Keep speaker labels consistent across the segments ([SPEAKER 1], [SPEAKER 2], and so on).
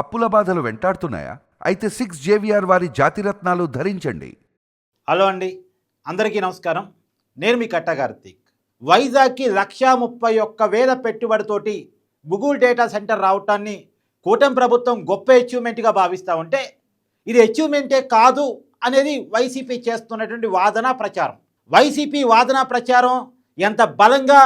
[SPEAKER 1] అప్పుల బాధలు వెంటాడుతున్నాయా? అయితే సిక్స్ జేవిఆర్ వారి జాతిరత్నాలు ధరించండి.
[SPEAKER 2] హలో అండి. అందరికీ నమస్కారం. నేను మీ కట్టగార్తీక్ వైజాగ్కి లక్షా ముప్పై ఒక్క వేల పెట్టుబడితోటి గూగుల్ డేటా సెంటర్ రావటాన్ని కూటమి ప్రభుత్వం గొప్ప అచీవ్మెంట్గా భావిస్తూ ఉంటే ఇది అచీవ్మెంటే కాదు అనేది వైసీపీ చేస్తున్నటువంటి వాదన ప్రచారం. వైసీపీ వాదన ప్రచారం ఎంత బలంగా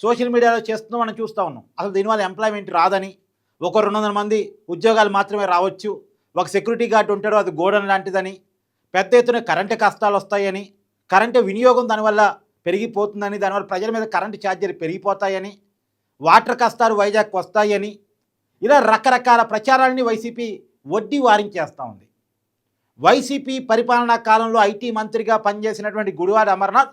[SPEAKER 2] సోషల్ మీడియాలో చేస్తుందో మనం చూస్తూ ఉన్నాం. అసలు దీనివల్ల ఎంప్లాయ్మెంట్ రాదని ఒక రెండు వందల మంది ఉద్యోగాలు మాత్రమే రావచ్చు. ఒక సెక్యూరిటీ గార్డ్ ఉంటాడు అది గోడన్ లాంటిదని పెద్ద ఎత్తున కరెంటు కష్టాలు వస్తాయని కరెంటు వినియోగం దానివల్ల పెరిగిపోతుందని దానివల్ల ప్రజల మీద కరెంటు ఛార్జీలు పెరిగిపోతాయని వాటర్ కష్టాలు వైజాగ్ వస్తాయని ఇలా రకరకాల ప్రచారాలని వైసీపీ వడ్డీ వారించేస్తూ ఉంది. వైసీపీ పరిపాలనా కాలంలో ఐటీ మంత్రిగా పనిచేసినటువంటి గుడివాడ అమర్నాథ్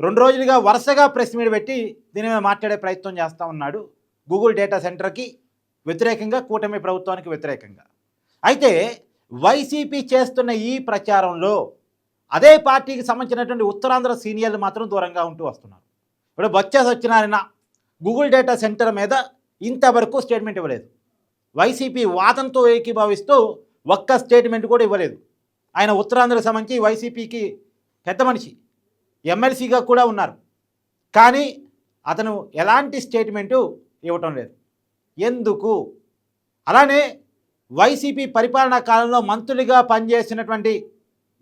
[SPEAKER 2] రెండు రోజులుగా వరుసగా ప్రెస్ మీట్ పెట్టి దీని మీద మాట్లాడే ప్రయత్నం చేస్తూ ఉన్నాడు. గూగుల్ డేటా సెంటర్కి వ్యతిరేకంగా కూటమి ప్రభుత్వానికి వ్యతిరేకంగా. అయితే వైసీపీ చేస్తున్న ఈ ప్రచారంలో అదే పార్టీకి సంబంధించినటువంటి ఉత్తరాంధ్ర సీనియర్లు మాత్రం దూరంగా ఉంటూ వస్తున్నారు. ఇప్పుడు Botcha Satyanarayana Google data centre మీద ఇంతవరకు స్టేట్మెంట్ ఇవ్వలేదు. వైసీపీ వాదంతో ఏకీభవిస్తూ ఒక్క స్టేట్మెంట్ కూడా ఇవ్వలేదు. ఆయన ఉత్తరాంధ్రకు సంబంధించి వైసీపీకి పెద్ద మనిషి ఎమ్మెల్సీగా కూడా ఉన్నారు. కానీ అతను ఎలాంటి స్టేట్మెంటు ఇవ్వటం లేదు. ఎందుకు? అలానే వైసీపీ పరిపాలనా కాలంలో మంత్రులుగా పనిచేసినటువంటి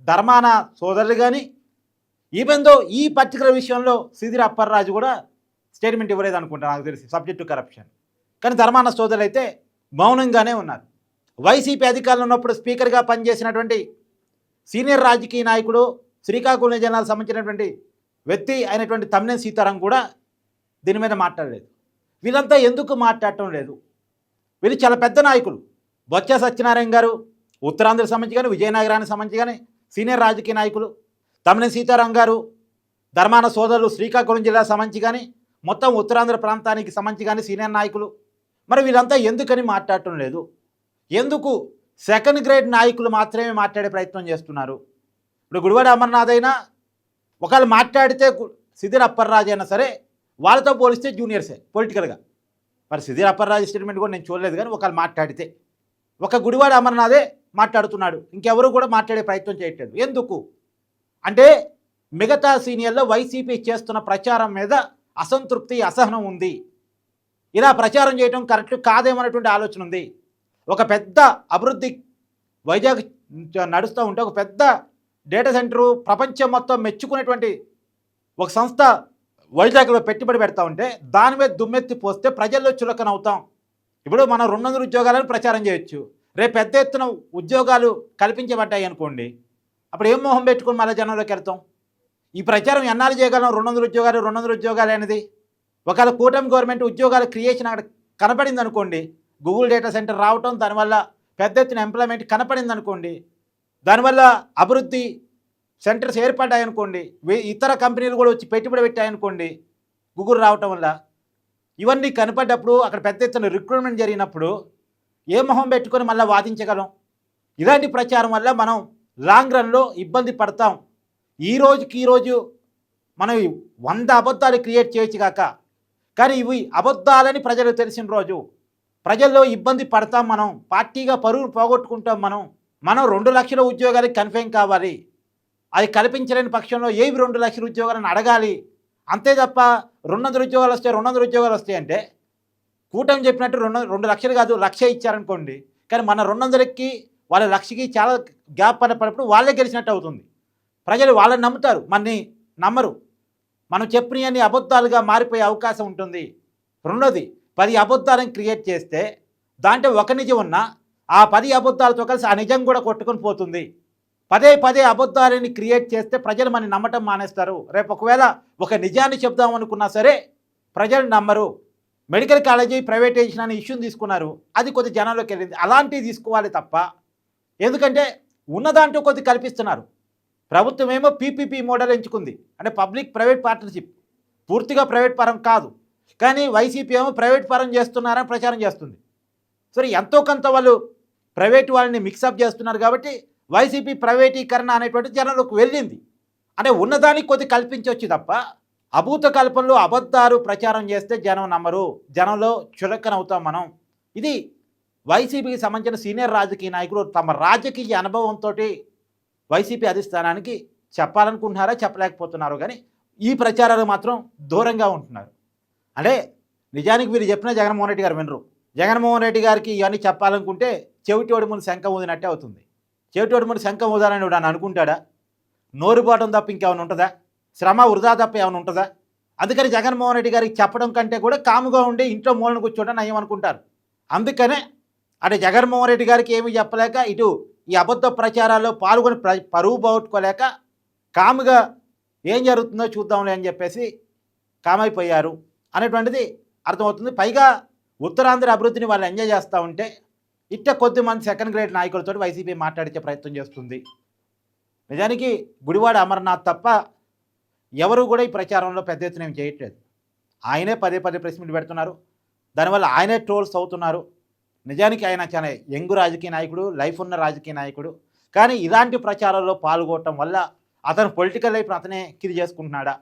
[SPEAKER 2] ధర్మాన సోదరులు కానీ ఈవెందో ఈ పర్టికులర్ విషయంలో సిదిరి అప్పర్రాజు కూడా స్టేట్మెంట్ ఇవ్వలేదు అనుకుంటా నాకు తెలిసి సబ్జెక్టు కరప్షన్ కానీ ధర్మాన సోదరులు అయితే మౌనంగానే ఉన్నారు. వైసీపీ అధికారంలో ఉన్నప్పుడు స్పీకర్గా పనిచేసినటువంటి సీనియర్ రాజకీయ నాయకుడు శ్రీకాకుళం జిల్లాకు సంబంధించినటువంటి వ్యక్తి అయినటువంటి తమ్మినేని సీతారాం కూడా దీని మీద మాట్లాడలేదు. వీళ్ళంతా ఎందుకు మాట్లాడటం లేదు? వీళ్ళు చాలా పెద్ద నాయకులు. బొత్స సత్యనారాయణ గారు ఉత్తరాంధ్రకు సంబంధించి కానీ విజయనగరానికి సంబంధించి కానీ సీనియర్ రాజకీయ నాయకులు తమిళ సీతారాం గారు ధర్మాన సోదరులు శ్రీకాకుళం జిల్లా సంబంధించి కానీ మొత్తం ఉత్తరాంధ్ర ప్రాంతానికి సంబంధించి కానీ సీనియర్ నాయకులు. మరి వీళ్ళంతా ఎందుకని మాట్లాడటం లేదు? ఎందుకు సెకండ్ గ్రేడ్ నాయకులు మాత్రమే మాట్లాడే ప్రయత్నం చేస్తున్నారు? ఇప్పుడు గుడివాడ అమర్నాథ్ అయినా ఒకవేళ మాట్లాడితే సిద్ధిర అప్పర్రాజు అయినా సరే వాళ్ళతో పోలిస్తే జూనియర్సే పొలిటికల్గా. మరి సిదిర్ అప్పర్రాజు స్టేట్మెంట్ కూడా నేను చూడలేదు కానీ ఒకళ్ళు మాట్లాడితే ఒక గుడివాడ అమర్నాథే మాట్లాడుతున్నాడు ఇంకెవరు కూడా మాట్లాడే ప్రయత్నం చేయట్లేదు. ఎందుకు? అంటే మిగతా సీనియర్లో వైసీపీ చేస్తున్న ప్రచారం మీద అసంతృప్తి అసహనం ఉంది. ఇలా ప్రచారం చేయడం కరెక్ట్ కాదేమన్నటువంటి ఆలోచన ఉంది. ఒక పెద్ద అభివృద్ధి వైజాగ్ నడుస్తూ ఉంటే ఒక పెద్ద డేటా సెంటరు ప్రపంచం మొత్తం మెచ్చుకునేటువంటి ఒక సంస్థ వైజాగ్లో పెట్టుబడి పెడతా ఉంటే దాని మీద దుమ్మెత్తి పోస్తే ప్రజల్లో చులకన అవుతాం. ఇప్పుడు మనం రెండు వందల ఉద్యోగాలను ప్రచారం చేయొచ్చు. రేపు పెద్ద ఎత్తున ఉద్యోగాలు కల్పించబడ్డాయి అనుకోండి. అప్పుడు ఏం మొహం పెట్టుకుని మళ్ళీ జనంలోకి వెళ్తాం? ఈ ప్రచారం ఎన్నాళ్ళు చేయగలం? రెండు వందల ఉద్యోగాలు రెండు వందల ఉద్యోగాలు అనేది? ఒకవేళ కూటమి గవర్నమెంట్ ఉద్యోగాల క్రియేషన్ అక్కడ కనపడింది అనుకోండి గూగుల్ డేటా సెంటర్ రావటం దానివల్ల పెద్ద ఎత్తున ఎంప్లాయ్మెంట్ కనపడింది అనుకోండి దానివల్ల అభివృద్ధి సెంటర్స్ ఏర్పడ్డాయి అనుకోండి ఇతర కంపెనీలు కూడా వచ్చి పెట్టుబడి పెట్టాయనుకోండి గుగురు రావటం వల్ల ఇవన్నీ కనపడ్డప్పుడు అక్కడ పెద్ద ఎత్తున రిక్రూట్మెంట్ జరిగినప్పుడు ఏ మొహం పెట్టుకొని మళ్ళీ వాదించగలం? ఇలాంటి ప్రచారం వల్ల మనం లాంగ్ రన్లో ఇబ్బంది పడతాం. ఈ రోజుకి ఈరోజు మనం వంద అబద్ధాలు క్రియేట్ చేయొచ్చు కాక కానీ ఇవి అబద్ధాలని ప్రజలకు తెలిసిన రోజు. ప్రజల్లో ఇబ్బంది పడతాం మనం పార్టీగా పరువు పోగొట్టుకుంటాం మనం మనం రెండు లక్షల ఉద్యోగాలకు కన్ఫర్మ్ కావాలి. అది కల్పించలేని పక్షంలో ఏవి రెండు లక్షల ఉద్యోగాలను అడగాలి? అంతే తప్ప రెండు ఉద్యోగాలు వస్తాయి రెండు ఉద్యోగాలు వస్తాయి అంటే కూటమి చెప్పినట్టు రెండు రెండు లక్షలు కాదు లక్ష ఇచ్చారనుకోండి. కానీ మన రెండొందలకి వాళ్ళ లక్షకి చాలా గ్యాప్ పడినప్పుడు వాళ్ళే గెలిచినట్టు అవుతుంది. ప్రజలు వాళ్ళని నమ్ముతారు మనని నమ్మరు. మనం చెప్పినవన్నీ అబద్ధాలుగా మారిపోయే అవకాశం ఉంటుంది. రెండోది పది అబద్ధాలను క్రియేట్ చేస్తే దాంట్లో ఒక నిజం ఉన్నా ఆ పది అబద్ధాలతో కలిసి ఆ నిజం కూడా కొట్టుకొని పోతుంది. పదే పదే అబద్ధాలని క్రియేట్ చేస్తే ప్రజలు మనం నమ్మటం మానేస్తారు. రేపు ఒకవేళ ఒక నిజాన్ని చెప్దాం అనుకున్నా సరే ప్రజలు నమ్మరు. మెడికల్ కాలేజీ ప్రైవేటైజేషన్ అనే ఇష్యూని తీసుకున్నారు. అది కొద్ది జనాల్లోకి వెళ్ళింది. అలాంటివి తీసుకోవాలి తప్ప ఎందుకంటే ఉన్నదాంట్లో కొద్ది కల్పిస్తున్నారు. ప్రభుత్వం ఏమో పీపీపీ మోడల్ ఎంచుకుంది. అంటే పబ్లిక్ ప్రైవేట్ పార్ట్నర్షిప్. పూర్తిగా ప్రైవేట్ పరం కాదు. కానీ వైసీపీ ఏమో ప్రైవేట్ పరం చేస్తున్నారని ప్రచారం చేస్తుంది. సరే ఎంతో కొంత వాళ్ళు ప్రైవేట్ వాళ్ళని మిక్సప్ చేస్తున్నారు కాబట్టి వైసీపీ ప్రైవేటీకరణ అనేటువంటి జనంలోకి వెళ్ళింది. అంటే ఉన్నదానికి కొద్ది కల్పించవచ్చు తప్ప అభూత కల్పనలో అబద్ధాలు ప్రచారం చేస్తే జనం నమ్మరు. జనంలో చులకనవుతాం మనం. ఇది వైసీపీకి సంబంధించిన సీనియర్ రాజకీయ నాయకులు తమ రాజకీయ అనుభవంతో వైసీపీ అధిష్టానానికి చెప్పాలనుకుంటున్నారా చెప్పలేకపోతున్నారు. కానీ ఈ ప్రచారాలు మాత్రం దూరంగా ఉంటున్నారు. అంటే నిజానికి వీరు చెప్పిన జగన్మోహన్ రెడ్డి గారు వినరు. జగన్మోహన్ రెడ్డి గారికి ఇవన్నీ చెప్పాలనుకుంటే చెవిటోడి ముందు శంఖం ఊదినట్టే అవుతుంది. చేటోడు ముందు శంఖం ఊదాలని వాడు అనుకుంటాడా? నోరుబాటం తప్ప ఇంకేమైనా ఉంటుందా? శ్రమ వృధా తప్ప ఏమైనా ఉంటుందా? అందుకని జగన్మోహన్ రెడ్డి గారికి చెప్పడం కంటే కూడా కాముగా ఉండి ఇంట్లో మూలన కూర్చోవడం నయం అనుకుంటారు. అందుకనే అటు జగన్మోహన్ రెడ్డి గారికి ఏమీ చెప్పలేక ఇటు ఈ అబద్ధ ప్రచారాల్లో పాల్గొని ప్ర పరువు పోగొట్టుకోలేక కాముగా ఏం జరుగుతుందో చూద్దాంలే అని చెప్పేసి కామైపోయారు అనేటువంటిది అర్థమవుతుంది. పైగా ఉత్తరాంధ్ర అభివృద్ధిని వాళ్ళు ఎంజాయ్ చేస్తూ ఉంటే ఇట్ట కొద్ది మంది సెకండ్ గ్రేడ్ నాయకులతో వైసీపీ మాట్లాడించే ప్రయత్నం చేస్తుంది. నిజానికి గుడివాడ అమర్నాథ్ తప్ప ఎవరు కూడా ఈ ప్రచారంలో పెద్ద ఎత్తున ఏం చేయట్లేదు. ఆయనే పదే పదే ప్రెస్ మీట్ పెడుతున్నారు. దానివల్ల ఆయనే ట్రోల్స్ అవుతున్నారు. నిజానికి ఆయన చాలా యంగ్ రాజకీయ నాయకుడు లైఫ్ ఉన్న రాజకీయ నాయకుడు. కానీ ఇలాంటి ప్రచారాల్లో పాల్గొనటం వల్ల అతను పొలిటికల్ లైఫ్ అతనే కిది చేసుకుంటున్నాడా?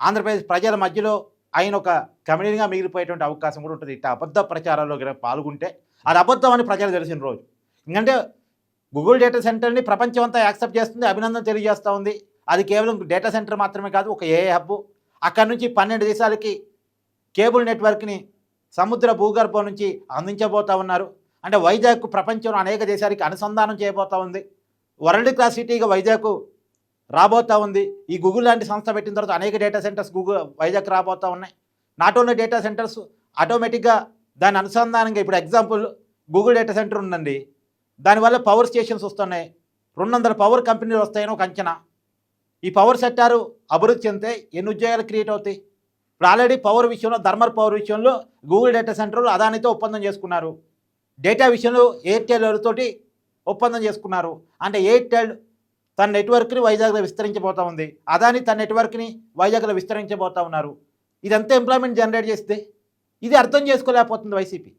[SPEAKER 2] ఆంధ్రప్రదేశ్ ప్రజల మధ్యలో ఆయన ఒక కమెడీగా మిగిలిపోయేటువంటి అవకాశం కూడా ఉంటుంది. ఇట్లా అబద్ధ ప్రచారాల్లో పాల్గొంటే అది అబద్ధం అని ప్రజలు తెలిసిన రోజు. ఎందుకంటే గూగుల్ డేటా సెంటర్ని ప్రపంచం అంతా యాక్సెప్ట్ చేస్తుంది అభినందన తెలియజేస్తూ ఉంది. అది కేవలం డేటా సెంటర్ మాత్రమే కాదు ఒక ఏఐ హబ్. అక్కడి నుంచి పన్నెండు దేశాలకి కేబుల్ నెట్వర్క్ని సముద్ర భూగర్భం నుంచి అందించబోతా ఉన్నారు. అంటే వైజాగ్ ప్రపంచంలో అనేక దేశాలకి అనుసంధానం చేయబోతా ఉంది. వరల్డ్ క్లాస్ సిటీగా వైజాగ్ రాబోతా ఉంది. ఈ గూగుల్ లాంటి సంస్థ పెట్టిన తర్వాత అనేక డేటా సెంటర్స్ గూగుల్ వైజాగ్ రాబోతా ఉన్నాయి. నాట్ ఓన్లీ డేటా సెంటర్స్ ఆటోమేటిక్గా దాని అనుసంధానంగా ఇప్పుడు ఎగ్జాంపుల్ గూగుల్ డేటా సెంటర్ ఉందండి. దానివల్ల పవర్ స్టేషన్స్ వస్తున్నాయి. రెండు వందల పవర్ కంపెనీలు వస్తాయని ఒక అంచనా. ఈ పవర్ సెక్టారు అభివృద్ధి చెందితే ఎన్ని ఉద్యోగాలు క్రియేట్ అవుతాయి? ఇప్పుడు ఆల్రెడీ పవర్ విషయంలో ధర్మర్ పవర్ విషయంలో గూగుల్ డేటా సెంటర్లు అదానితో ఒప్పందం చేసుకున్నారు. డేటా విషయంలో ఎయిర్టెల్ తోటి ఒప్పందం చేసుకున్నారు. అంటే ఎయిర్టెల్ తన నెట్వర్క్ని వైజాగ్లో విస్తరించబోతా ఉంది. అదాని తన నెట్వర్క్ని వైజాగ్లో విస్తరించబోతా ఉన్నారు. ఇదంతా ఎంప్లాయ్మెంట్ జనరేట్ చేస్తే? ఇది అర్థం చేసుకోలేకపోతుంది వైసీపీ.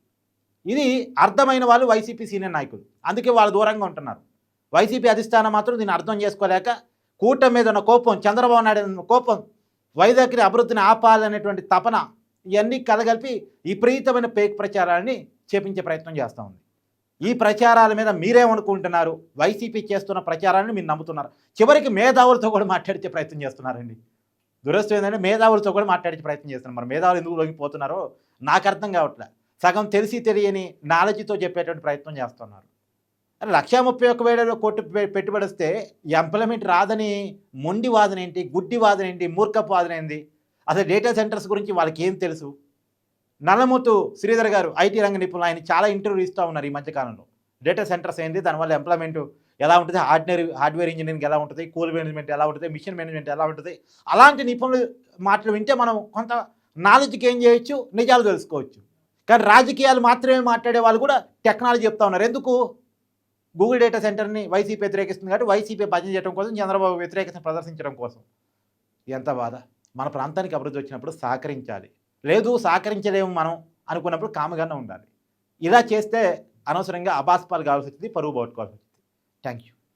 [SPEAKER 2] ఇది అర్థమైన వాళ్ళు వైసీపీ సీనియర్ నాయకులు. అందుకే వాళ్ళు దూరంగా ఉంటున్నారు. వైసీపీ అధిష్టానం మాత్రం దీన్ని అర్థం చేసుకోలేక కూటమి మీద ఉన్న కోపం చంద్రబాబు నాయుడు ఉన్న కోపం వైజాగ్ని అభివృద్ధిని ఆపాలనేటువంటి తపన ఇవన్నీ కలగలిపి విపరీతమైన పేక్ ప్రచారాన్ని చేపించే ప్రయత్నం చేస్తూ ఉంది. ఈ ప్రచారాల మీద మీరేమనుకుంటున్నారు వైసీపీ చేస్తున్న ప్రచారాన్ని మీరు నమ్ముతున్నారు. చివరికి మేధావులతో కూడా మాట్లాడించే ప్రయత్నం చేస్తున్నారండి. దురస్తు ఏంటంటే మేధావులతో కూడా మాట్లాడించే ప్రయత్నం చేస్తున్నారు. మరి మేధావులు ఎందుకు లొంగిపోతున్నారో నాకు అర్థం కావట్లే. సగం తెలిసి తెలియని నాలెడ్జ్తో చెప్పేటువంటి ప్రయత్నం చేస్తున్నారు. లక్షా ముప్పై ఒక్క వేల కోట్లు పె- ఎంప్లాయ్మెంట్ రాదని మొండి వాదన ఏంటి? గుడ్డి వాదన ఏంటి? మూర్ఖపు వాదన ఏంటి అసలు డేటా సెంటర్స్ గురించి వాళ్ళకి ఏం తెలుసు? నల్లమూతు శ్రీధర్ గారు ఐటీ రంగ నిపుణులు ఆయన చాలా ఇంటర్వ్యూ ఇస్తూ ఉన్నారు ఈ మధ్యకాలంలో డేటా సెంటర్స్ ఏంది? దానివల్ల ఎంప్లాయ్మెంట్ ఎలా ఉంటుంది? ఆర్డినరీ హార్డ్వేర్ ఇంజనీరింగ్ ఎలా ఉంటుంది? కూల్ మేనేజ్మెంట్ ఎలా ఉంటుంది? మిషన్ మేనేజ్మెంట్ ఎలా ఉంటుంది? అలాంటి నిపుణులు మాటలు వింటే మనం కొంత నాలెడ్జ్కి ఏం చేయొచ్చు? నిజాలు తెలుసుకోవచ్చు. కానీ రాజకీయాలు మాత్రమే మాట్లాడే వాళ్ళు కూడా టెక్నాలజీ చెప్తా ఉన్నారు. ఎందుకు? గూగుల్ డేటా సెంటర్ని వైసీపీ వ్యతిరేకిస్తుంది కాబట్టి వైసీపీ భజన చేయడం కోసం చంద్రబాబు వ్యతిరేకత ప్రదర్శించడం కోసం. ఎంత బాధ. మన ప్రాంతానికి అభివృద్ధి వచ్చినప్పుడు సహకరించాలి. లేదు సహకరించలేము మనం అనుకున్నప్పుడు కామగానే ఉండాలి. ఇలా చేస్తే అనవసరంగా అబాస్పాలు కావాల్సి వచ్చింది పరువు పోగొట్టుకోవాల్సి వచ్చింది. Thank you